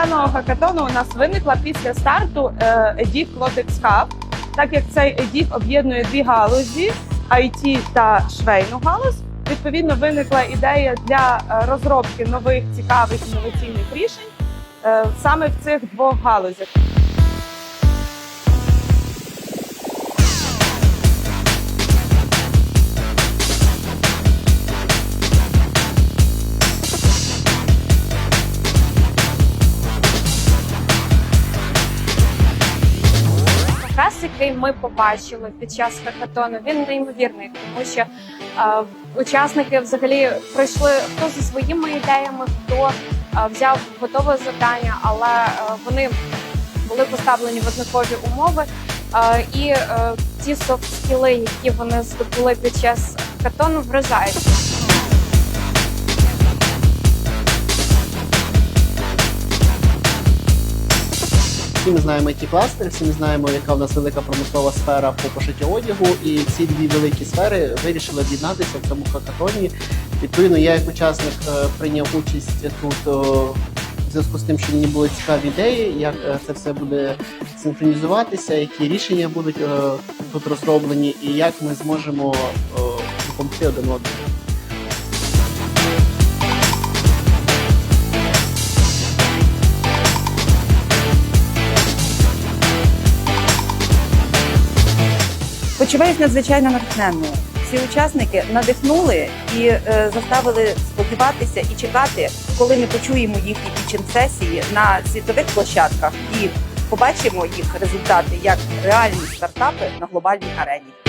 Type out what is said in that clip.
даного хакатону у нас виникла після старту е, EDIF Clotex Hub, так як цей EDIF об'єднує дві галузі IT та швейну галузь. Відповідно, виникла ідея для е, розробки нових цікавих інноваційних рішень е, саме в цих двох галузях. Який ми побачили під час хакатону, він неймовірний, тому що е, учасники взагалі пройшли хто зі своїми ідеями, хто е, взяв готове завдання, але е, вони були поставлені в однакові умови. Е, і е, ті софт-скіли, які вони здобули під час хакатону, вражають. Всі ми знаємо it кластер, всі ми знаємо, яка в нас велика промислова сфера по пошиттю одягу, і ці дві великі сфери вирішили об'єднатися в цьому хакатоні. Відповідно, я як учасник е, прийняв участь тут в зв'язку з тим, що мені були цікаві ідеї, як е, це все буде синхронізуватися, які рішення будуть е, тут розроблені, і як ми зможемо допомогти один одному. Почуваюсь надзвичайно натхненною. Всі учасники надихнули і е, заставили сподіватися і чекати, коли ми почуємо їхні підчин-сесії на світових площадках і побачимо їх результати як реальні стартапи на глобальній арені.